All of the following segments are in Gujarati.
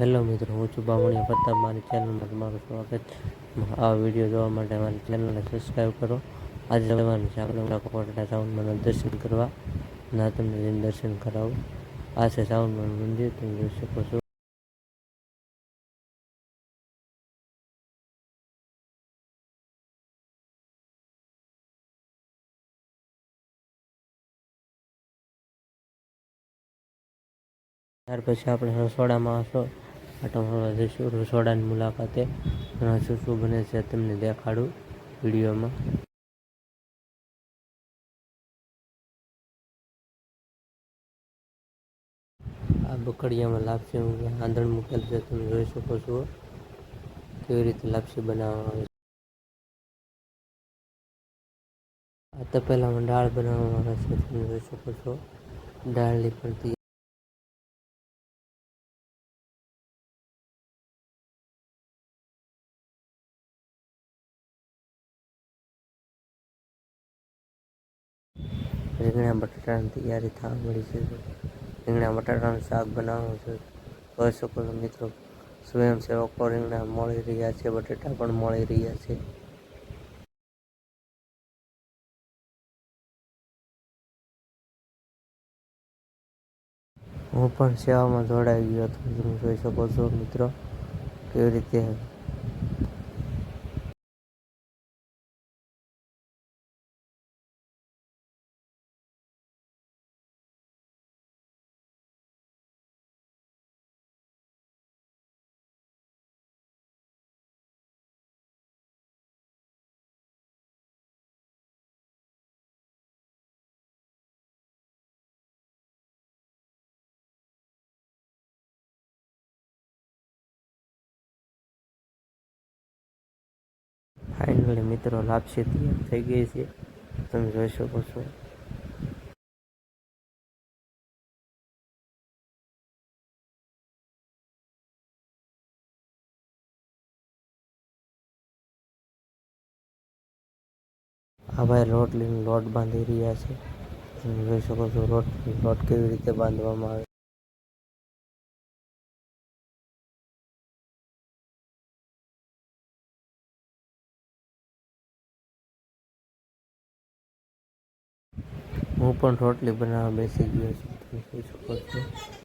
હેલો મિત્રો, હું છું બામણીયા પ્રતાપ મારી ચેનલમાં તમારું સ્વાગત આ વીડિયો જોવા માટે મારી ચેનલને સબસ્ક્રાઈબ કરો. આજે જવાનું છે, આપણે કોટા સાઉન્ડમાં દર્શન કરવા. ના તમને જઈને દર્શન કરાવું. આ છે સાઉન્ડમાં મંદિર, તમે જોઈ શકો છો. ત્યાર પછી આપણે રસોડામાં આવશો રસોડાની મુલાકાતે શું શું બને છે, તમને દેખાડું વિડીયોમાં. આ બકડિયામાં લાપસી આંધણ મૂકેલ છે, તમે જોઈ શકો છો. કેવી રીતે લાપસી બનાવવામાં આવે છે. આ તપેલામાં દાળ બનાવવામાં આવે છે, તમે જોઈ શકો છો. દાળની પણ રીંગણા, બટાટાની તૈયારી થવા મળી છે. રીંગણા, બટાટાનું શાક બનાવવાનું છે. જોઈ શકો છો મિત્રો, સ્વયંસેવકો રીંગણા મળી રહ્યા છે, બટાટા પણ મળી રહ્યા છે. હું પણ સેવામાં જોડાઈ ગયો હતો. તમે જોઈ શકો છો, મિત્રો, કેવી રીતે ફાઇનલી મિત્રો, લાપસી તૈયાર થઈ ગઈ છે. તમે જોઈ શકો છો. આ ભાઈ રોટલીનો લોટ બાંધી રહ્યા છે. તમે જોઈ શકો છો રોટ લોટ કેવી રીતે બાંધવામાં આવે હું પણ રોટલી બનાવવા બેસી ગયો છું. તમે જોઈ શકો છો.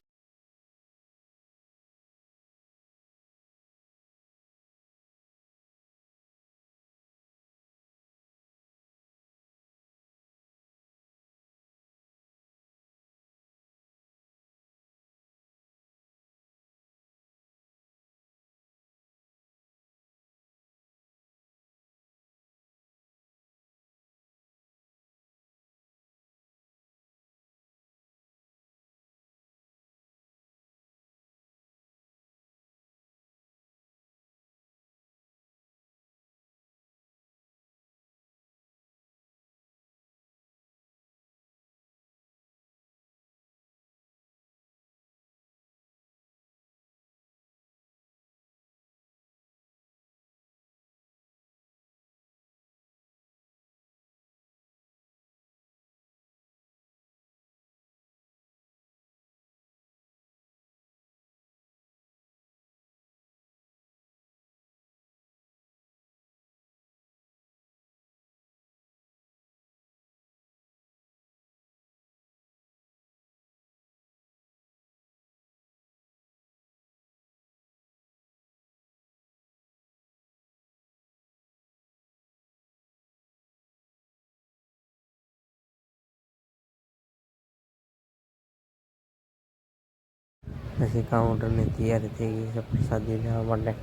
પછી કાઉન્ટરની તૈયારી થઈ ગઈ છે પ્રસાદી લેવા માટે.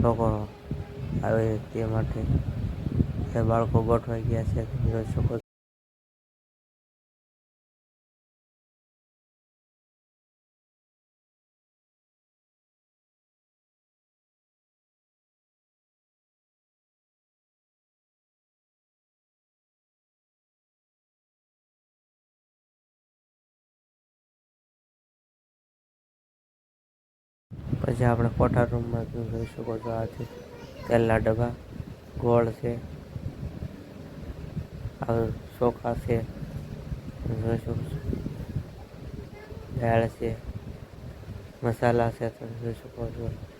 લોકો આવે તે માટે. બાળકો ગોઠવાઈ ગયા છે જોઈ શકો પછી આપણે કોઠા રૂમમાં જોઈ શકો છો? આ છે તેલના ડબ્બા, ગોળ છે, આ ચોખા છે જોઈ શકો છો? દાળ છે, મસાલા છે, તમે જોઈ શકો છો.